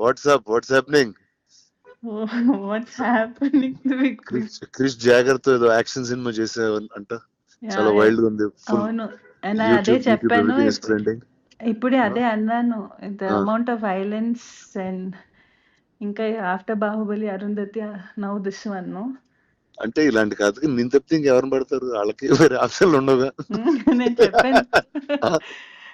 WhatsApp what's happening what's happening Krish జాగర్తో ఏదో action cinema చేసే అంట. చాలా వైల్డ్గా ఉంది. అవును. అదే చెప్పాను ఇప్పుడే అదే అన్నాను. The Ah. Amount of violence and ఇంకా after Baahubali Arundhati now this one అంటే ఇలాంటి కథకి నేను తప్పితే ఇంకెవరిని పడతారు? వాళ్ళకి వేరే ఆప్షన్లు ఉండవుగా. నేను చెప్పాను. Ah.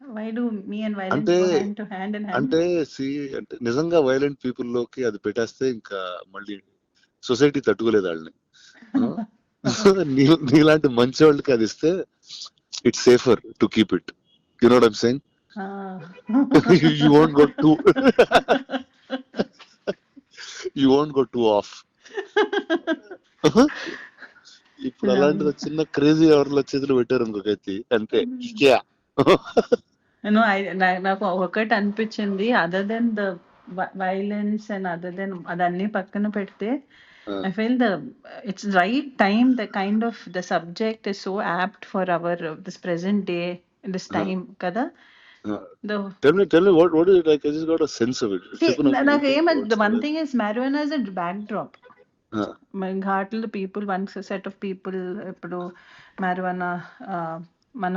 why do me and violence అంటే hand to hand and hand అంటే సి అంటే నిజంగా వైలెంట్ పీపుల్లోకి అది పెట్టేస్తే ఇంకా మళ్ళీ సొసైటీ తట్టుకోలేదు వాళ్ళని. నీలాంటి మంచి వాళ్ళకి అది ఇస్తే it's safer to keep it you know I'm saying you won't go to you won't go to off ఇప్పుడు అలాంటిది చిన్న క్రేజీ ఎవరిలో చేతులు పెట్టారు ఇంకొకైతే అంతే యా నో ఐ నాకు ఒకటి అనిపించింది. Other than the violence and other than అదన్నీ పక్కన పెడితే I feel the it's right time the kind of the subject is so apt for our this present day this time కదా? నాకు ఏమంది one thing is marijuana is backdrop మన ఘాట్లో people one set of people ఇప్పుడు ఆ, మన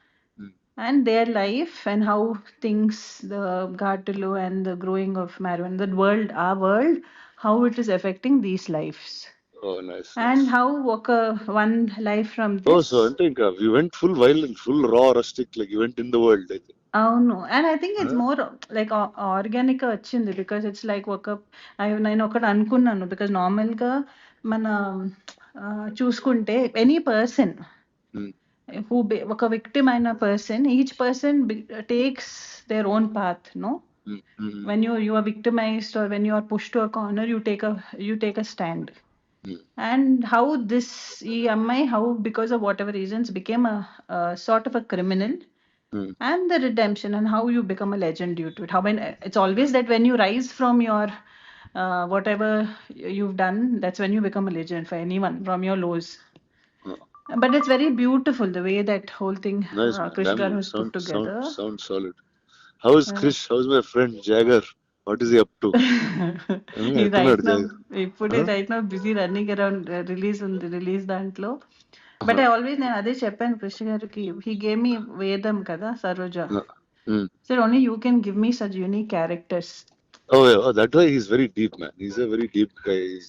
And their life and how things the ghatalu and the growing of marijuana the world our world how it is affecting these lives Oh, nice. and nice. how oka one life from this Oh, so I think uh, we went full violent, full raw, rustic, like you went in the world. I think. అవును and I think it's? More like organic వచ్చింది because it's like ఒక I- నేను ఒకటి అనుకున్నాను because నార్మల్గా మన చూసుకుంటే any person who be, a victim and a person each person be, takes their own path no mm-hmm. when you you are victimized or when you are pushed to a corner you take a you take a stand mm-hmm. and how this EMI, how because of whatever reasons became a, a sort of a criminal mm-hmm. and the redemption and how you become a legend due to it how when it's always that when you rise from your uh, whatever you've done that's when you become a legend for anyone from your lows but it's very beautiful the way that whole thing nice. uh, man. Krish Damn, Garu has sound, put together Sound, sound solid. How is Yeah. Krish? How's my friend Jagger? What is he up to? ఈ ఎక్కడ right now జరగ- ఇప్పుడే Huh? Right now busy running around release ఉంది release దాంట్లో but I always నేను అదే చెప్పాను కృష్ణ గారికి హీ గేమ్ మీ వేదం కదా Saroja Mm. Sir only you can give me such unique characters Oh, yeah. Oh, that way he's very deep, man. He's a very deep guy. He's,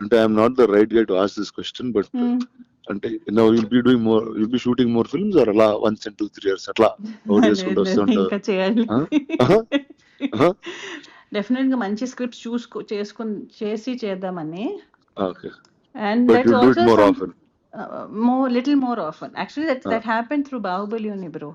అంటే I'm not the right guy to ask this question but. అంటే no will be doing more will be shooting more films or అలా once and two three years అట్లా ఒకటి చేసుకుంటూ వస్తుంటారు? ఇంకా చేయాలి. Huh? డెఫినెట్గా మంచి స్క్రిప్ట్ చూసుకో చేసుకుని చేసి చేద్దామని. Okay and but that's you do it also more often uh, more little more often. Actually that Ah.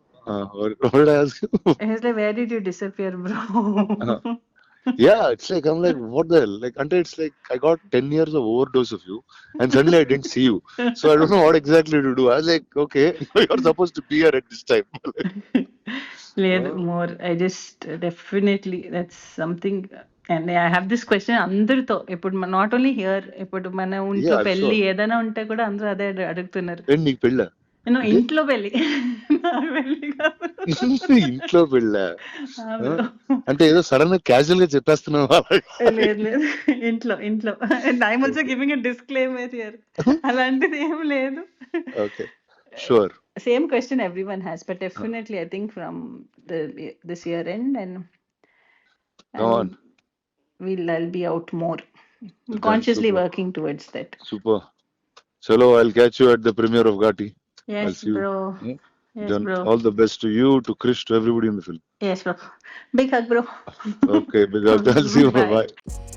what I ask you? He's like, where did you disappear, bro? Uh-huh. yeah, it's like I'm like, what the hell? Like, until it's like I got 10 years of overdose of you, and suddenly I didn't see you. So I don't know what exactly to do. I was like, okay, you're supposed to be here at this time. లేదు Oh. More I just definitely that's something and I have this question అందరితో ఇప్పుడు not only here ఇప్పుడు మన ఇంట్లో Yeah, పెళ్లి sure. ఏదైనా ఉంటే కూడా అందరూ అదే అడు- అడుగుతున్నారు ఏంటి నీకు పెళ్ళ నేను Okay. ఇంట్లో పెళ్ళి. ఇంట్లో పెళ్ళ. అంటే ఏదో సడన్ క్యాజువల్గా చెప్పేస్తున్నావా లేదు లేదు ఇంట్లో ఇంట్లో I'm also giving disclaimer here అలాంటిది ఏం లేదు. Okay sure same question every one has but definitely I think from this year end and we'll I'll be out more. Consciously super. working towards that. Super చలో I'll catch you at the premiere of Ghaati Yes, you. bro. Hmm? Yes, Then bro. all the best to you, to Krish, to everybody in the film. Yes, bro. Big hug, bro. Okay, big up. I'll see you. Bye. Bye.